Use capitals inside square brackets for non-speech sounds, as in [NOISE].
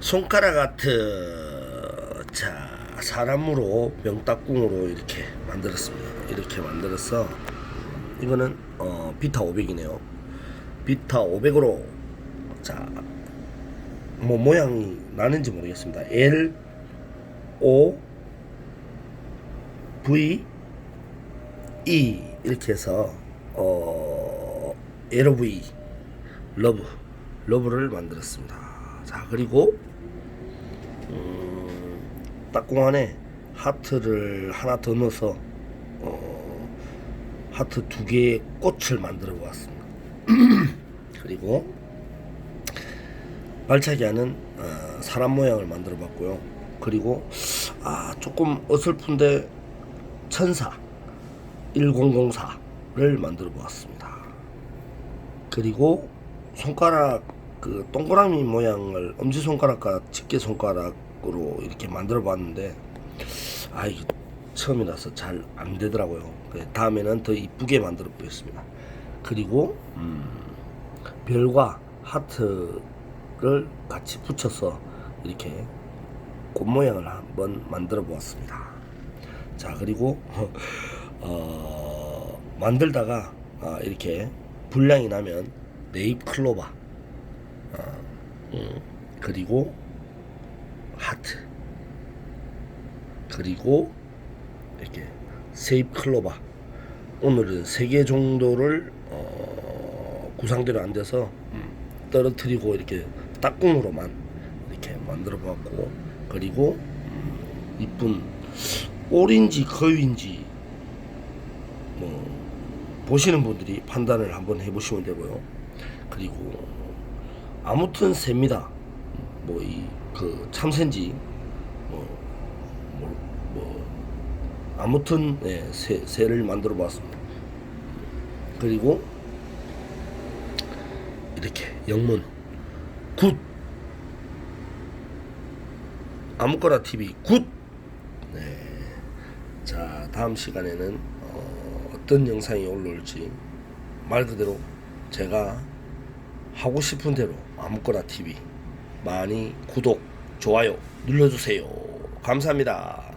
손가락 아트. 자 사람으로 명따꿍으로 이렇게 만들었습니다. 이렇게 만들어서 이거는 어, 비타 500이네요. 비타 500으로. 자뭐 모양이 나는지 모르겠습니다. L O V E 이렇게 해서 어 LOV 러브 러브를 만들었습니다. 자 그리고 음, 딱공 안에 하트를 하나 더 넣어서 어, 하트 두 개의 꽃을 만들어 보았습니다. [CLEARS THROAT] 그리고 발차기 하는 어, 사람 모양을 만들어 봤고요. 그리고 아 조금 어설픈데 천사 1004를 만들어 보았습니다. 그리고 손가락 그 동그라미 모양을 엄지 손가락과 집게 손가락으로 이렇게 만들어 봤는데 아 이게 처음이라서 잘 안 되더라고요. 그래서 다음에는 더 이쁘게 만들어 보겠습니다. 그리고 음, 별과 하트를 같이 붙여서 이렇게 꽃 모양을 한번 만들어 보았습니다. 자 그리고 [LAUGHS] 어, 만들다가 아, 이렇게 분량이 나면 네잎 클로바 어, 음, 그리고 하트. 그리고 이렇게 세잎 클로바 오늘은 세 개 정도를 어, 구상대로 안 돼서 음, 떨어뜨리고 이렇게 딱꿍으로만 이렇게 만들어 봤고 그리고 음, 이쁜 올인지 거위인지 뭐 보시는 분들이 판단을 한번 해보시면 되고요. 그리고 아무튼 셉니다. 뭐 이 그 참새인지 뭐, 뭐, 뭐 아무튼 네, 새, 새를 만들어 봤습니다. 그리고 이렇게 영문 굿 아무거나 TV 굿 네. 자 다음 시간에는 어, 어떤 영상이 올라올지 말 그대로 제가 하고 싶은 대로 아무거나 TV 많이 구독 좋아요 눌러주세요. 감사합니다